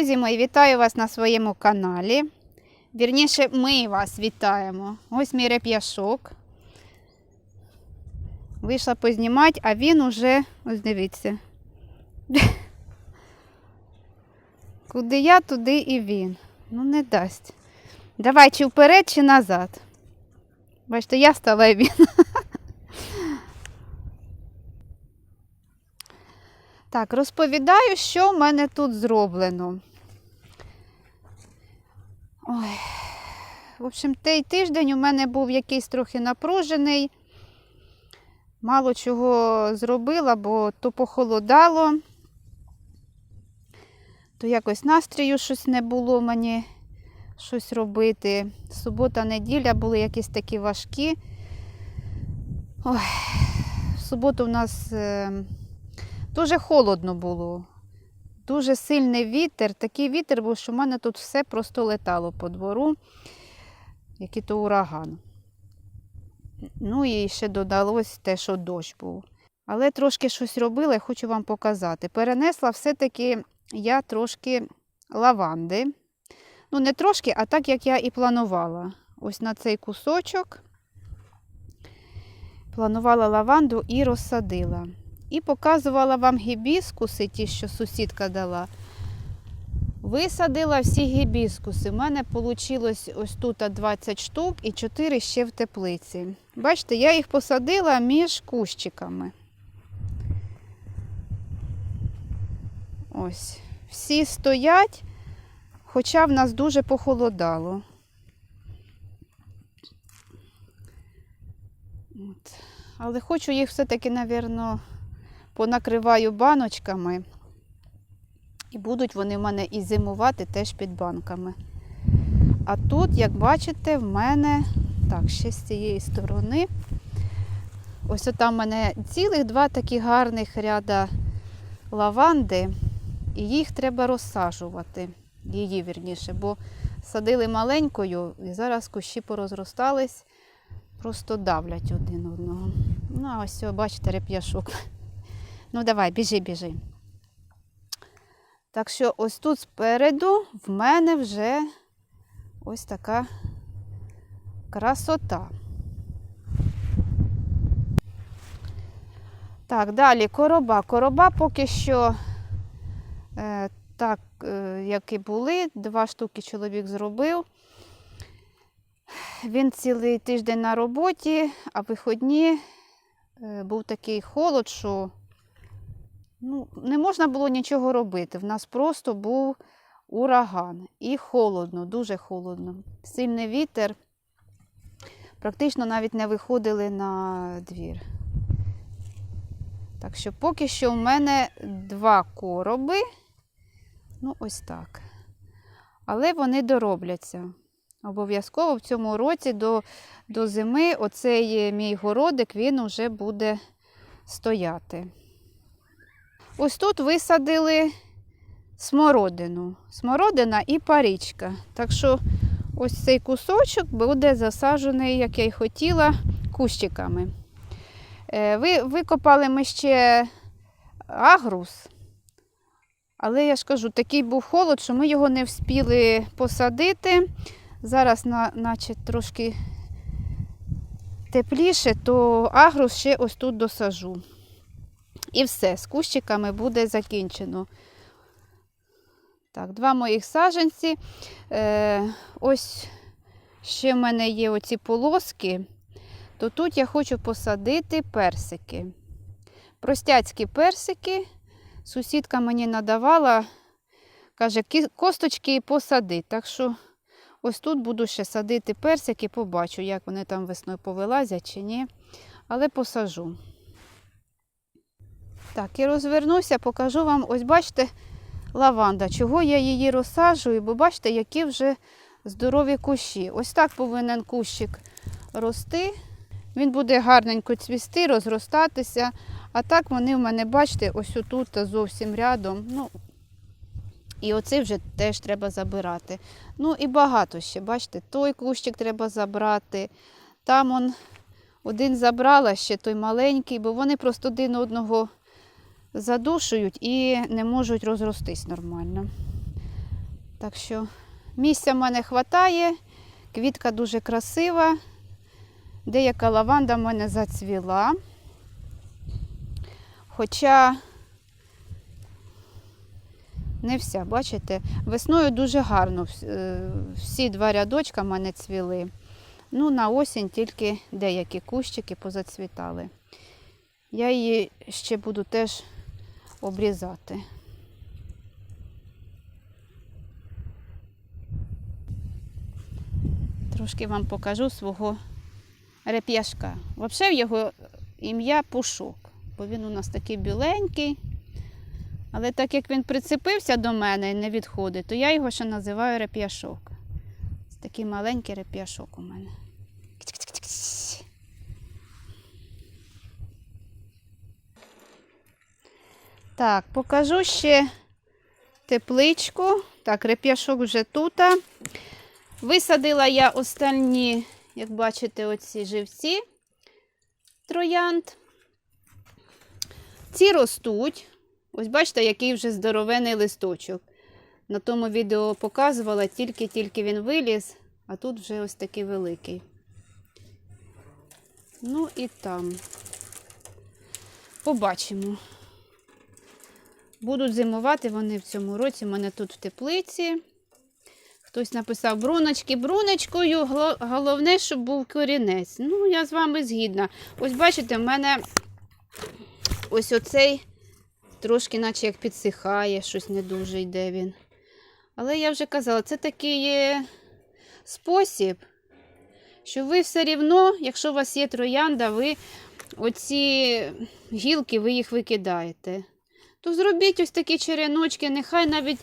Друзі мої, вітаю вас на своєму каналі. Вірніше, ми вас вітаємо. Ось мій реп'яшок. Вийшла познімати, а він уже, ось дивіться. Куди я, туди і він. Ну, не дасть. Давай, чи вперед, чи назад. Бачите, я стала і він. Так, розповідаю, що в мене тут зроблено. Ой. В общем, той тиждень у мене був якийсь трохи напружений. Мало чого зробила, бо то похолодало, то якось настрію щось не було мені щось робити. Субота, неділя були якісь такі важкі. Ой, в суботу в нас. Дуже холодно було. Дуже сильний вітер. Такий вітер був, що в мене тут все просто летало по двору, який то ураган. Ну і ще додалось те, що дощ був. Але трошки щось робила і хочу вам показати. Перенесла все-таки я трошки лаванди. Ну, не трошки, а так, як я і планувала. Ось на цей кусочок. Планувала лаванду і розсадила. І показувала вам гібіскуси, ті, що сусідка дала. Висадила всі гібіскуси. У мене вийшло ось тут 20 штук і 4 ще в теплиці. Бачите, я їх посадила між кущиками. Ось. Всі стоять, хоча в нас дуже похолодало. От. Але хочу їх все-таки, мабуть, понакриваю баночками. І будуть вони в мене і зимувати теж під банками. А тут, як бачите, в мене, так, ще з цієї сторони. Ось там в мене цілих два такі гарних ряда лаванди, і їх треба розсаджувати. Її вірніше, бо садили маленькою, і зараз кущі порозростались, просто давлять один одного. Ну, а ось, бачите, реп'яшок. Ну, давай, біжи, біжи. Так що ось тут спереду в мене вже ось така красота. Так, далі короба. Короба поки що е, так, е, як і були, два штуки чоловік зробив. Він цілий тиждень на роботі, а виходні е, був такий холод, що ну, не можна було нічого робити. В нас просто був ураган. І холодно, дуже холодно. Сильний вітер. Практично навіть не виходили на двір. Так що поки що в мене два короби. Ну, ось так. Але вони доробляться. Обов'язково в цьому році до, до зими оцей мій городик він вже буде стояти. Ось тут висадили смородину. Смородина і парічка. Так що ось цей кусочок буде засаджений, як я й хотіла, кущиками. Е, Ви, викопали ми ще агрус. Але я ж кажу, такий був холод, що ми його не вспіли посадити. Зараз, на, наче трошки тепліше, то агрус ще ось тут досажу. І все, з кущиками буде закінчено. Так, два моїх саджанці. Е, ось ще в мене є оці полоски, то тут я хочу посадити персики. Простяцькі персики. Сусідка мені надавала, каже, «Кі- косточки посади. Так що ось тут буду ще садити персики, побачу, як вони там весною повилазять чи ні. Але посажу. Так, і розвернуся, покажу вам, ось бачите, лаванда. Чого я її розсаджую, бо бачите, які вже здорові кущі. Ось так повинен кущик рости. Він буде гарненько цвісти, розростатися. А так вони в мене, бачите, ось отут зовсім рядом. Ну, і оцей вже теж треба забирати. Ну і багато ще, бачите, той кущик треба забрати. Там он один забрала ще той маленький, бо вони просто один одного задушують і не можуть розростись нормально. Так що місця в мене вистачає, квітка дуже красива. Деяка лаванда в мене зацвіла. Хоча не вся, бачите, весною дуже гарно е, всі два рядочка в мене цвіли. Ну, на осінь тільки деякі кущики позацвітали. Я її ще буду теж обрізати. Трошки вам покажу свого реп'яшка. Взагалі його ім'я Пушок, бо він у нас такий біленький. Але так як він прицепився до мене і не відходить, то я його ще називаю реп'яшок. Такий маленький реп'яшок у мене. Так, покажу ще тепличку. Так, реп'яшок вже тут. Висадила я останні, як бачите, оці живці троянд. Ці ростуть. Ось бачите, який вже здоровений листочок. На тому відео показувала, тільки-тільки він виліз, а тут вже ось такий великий. Ну і там. Побачимо. Будуть зимувати вони в цьому році. У мене тут в теплиці. Хтось написав бруночки бруночкою, головне, щоб був корінець. Ну, я з вами згідна. Ось бачите, в мене ось оцей трошки, наче як підсихає, щось не дуже йде він. Але я вже казала, це такий спосіб, що ви все рівно, якщо у вас є троянда, ви оці гілки ви їх викидаєте. То зробіть ось такі череночки, нехай навіть,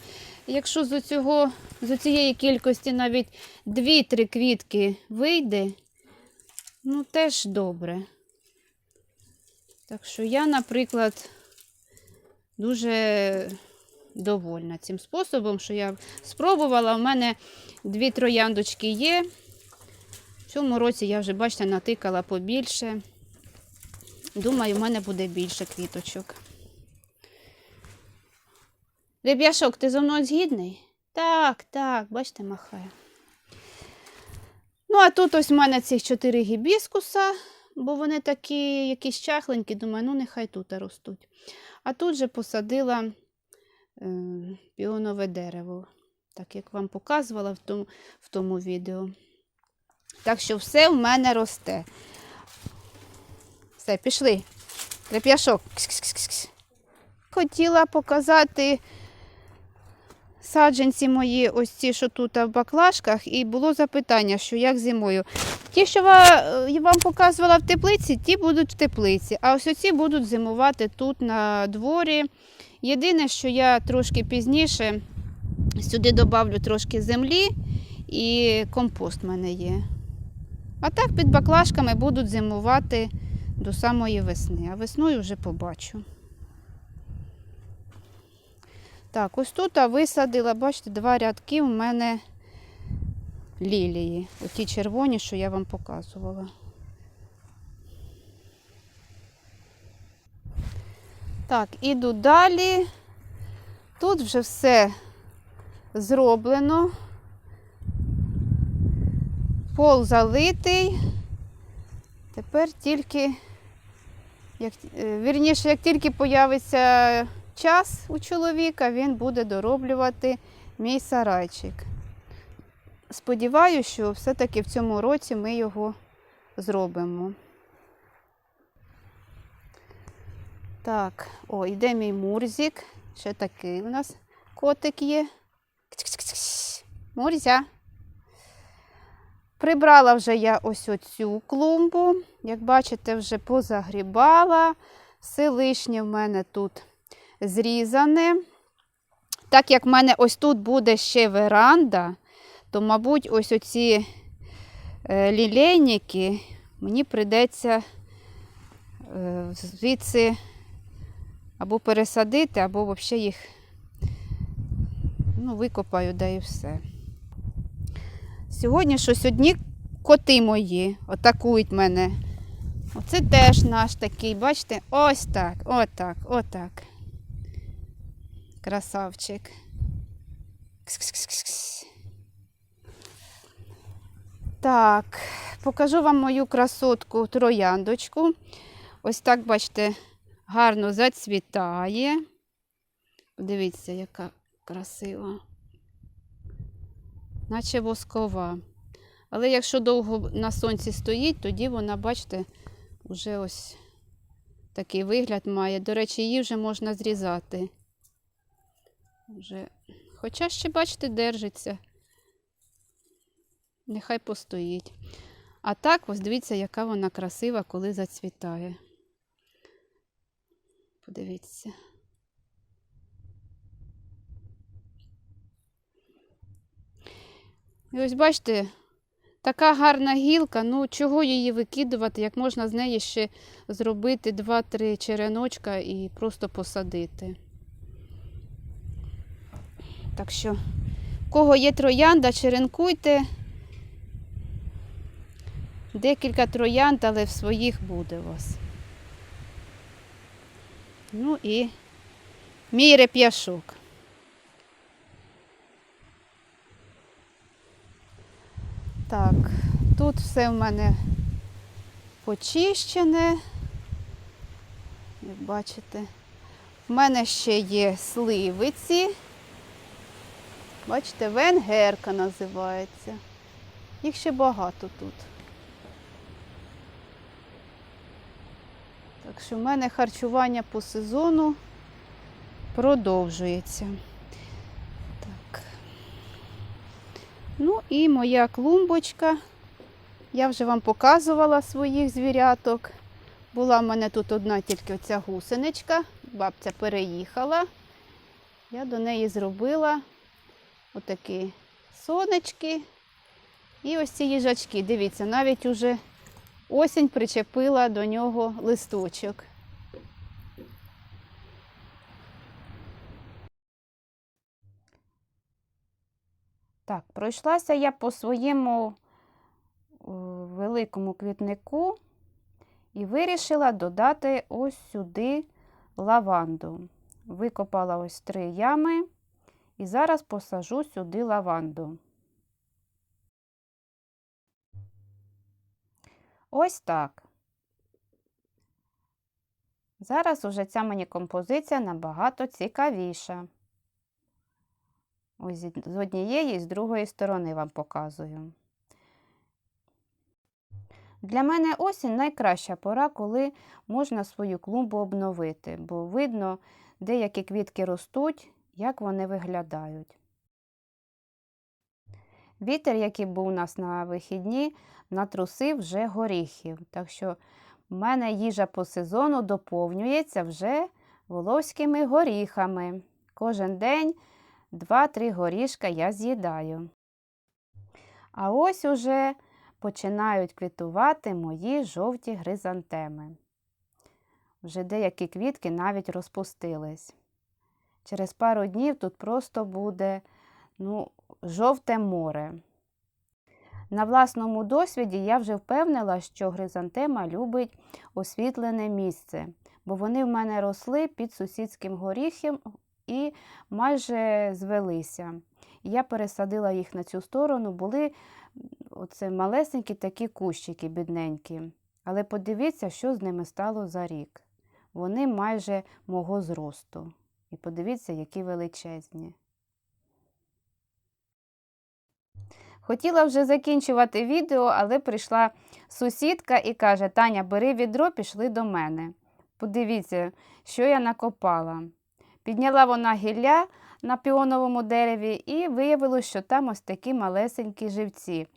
якщо з цього, з цієї кількості навіть 2-3 квітки вийде, ну теж добре. Так що я, наприклад, дуже довольна цим способом, що я спробувала. У мене дві трояндочки є. В цьому році я вже, бачите, натикала побільше. Думаю, в мене буде більше квіточок. Реб'яшок, ти зі мною згідний? Так, так, бачите, махає. Ну, а тут ось в мене цих чотири гібіскуса, бо вони такі якісь чахленькі, думаю, ну нехай тут ростуть. А тут же посадила е, піонове дерево, так як вам показувала в тому, в тому відео. Так що все в мене росте. Все, пішли. Реп'яшок. Хотіла показати саджанці мої, ось ці, що тут в баклажках, і було запитання, що як зимою. Ті, що я вам показувала в теплиці, ті будуть в теплиці, а ось оці будуть зимувати тут на дворі. Єдине, що я трошки пізніше сюди додавлю трошки землі і компост в мене є. А так під баклажками будуть зимувати до самої весни, а весною вже побачу. Так, ось тут висадила, бачите, два рядки у мене лілії. Оті червоні, що я вам показувала. Так, іду далі. Тут вже все зроблено. Пол залитий. Тепер тільки, як, е, вірніше, як тільки появиться час у чоловіка, він буде дороблювати мій сарайчик. Сподіваюся, що все-таки в цьому році ми його зробимо. Так, о, йде мій мурзик. Ще такий у нас котик є. Мурзя. Прибрала вже я ось оцю клумбу. Як бачите, вже позагрібала. Все лишнє в мене тут зрізане. Так як в мене ось тут буде ще веранда, то, мабуть, ось оці е, лілейники мені прийдеться е, звідси або пересадити, або взагалі їх ну, викопаю, да і все. Сьогодні щось одні коти мої атакують мене. Оце теж наш такий, бачите, ось так, отак, отак. Красавчик. Кс-кс-кс-кс. Так, покажу вам мою красотку трояндочку. Ось так, бачите, гарно зацвітає. Подивіться, яка красива. Наче воскова. Але якщо довго на сонці стоїть, тоді вона, бачите, вже ось такий вигляд має. До речі, її вже можна зрізати. Вже... Хоча ще, бачите, держиться. Нехай постоїть. А так, ось дивіться, яка вона красива, коли зацвітає. Подивіться. І ось бачите, така гарна гілка, ну чого її викидувати, як можна з неї ще зробити 2-3 череночка і просто посадити. Так що, кого є троянда, черенкуйте. Декілька троянд, але в своїх буде у вас. Ну і мій реп'яшок. Так, тут все в мене почищене. Як бачите, в мене ще є сливиці. Бачите, венгерка називається. Їх ще багато тут. Так що в мене харчування по сезону продовжується. Так. Ну і моя клумбочка. Я вже вам показувала своїх звіряток. Була в мене тут одна тільки оця гусеничка. Бабця переїхала. Я до неї зробила отакі сонечки. І ось ці їжачки. Дивіться, навіть уже осінь причепила до нього листочок. Так, пройшлася я по своєму е, великому квітнику і вирішила додати ось сюди лаванду. Викопала ось три ями і зараз посажу сюди лаванду. Ось так. Зараз уже ця мені композиція набагато цікавіша. Ось з однієї і з другої сторони вам показую. Для мене осінь найкраща пора, коли можна свою клумбу обновити, бо видно, деякі квітки ростуть, як вони виглядають. Вітер, який був у нас на вихідні, натрусив вже горіхів. Так що в мене їжа по сезону доповнюється вже волоськими горіхами. Кожен день 2-3 горішка я з'їдаю. А ось уже починають квітувати мої жовті гризантеми. Вже деякі квітки навіть розпустились. Через пару днів тут просто буде ну, жовте море. На власному досвіді я вже впевнила, що гризантема любить освітлене місце, бо вони в мене росли під сусідським горіхом і майже звелися. Я пересадила їх на цю сторону, були оце малесенькі такі кущики бідненькі. Але подивіться, що з ними стало за рік. Вони майже мого зросту. І подивіться, які величезні. Хотіла вже закінчувати відео, але прийшла сусідка і каже: Таня, бери відро, пішли до мене. Подивіться, що я накопала. Підняла вона гілля на піоновому дереві і виявилось, що там ось такі малесенькі живці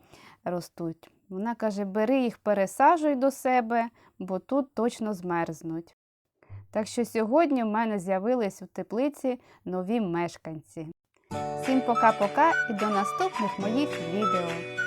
ростуть. Вона каже, бери їх, пересаджуй до себе, бо тут точно змерзнуть. Так що сьогодні в мене з'явились у теплиці нові мешканці. Всім пока-пока і до наступних моїх відео.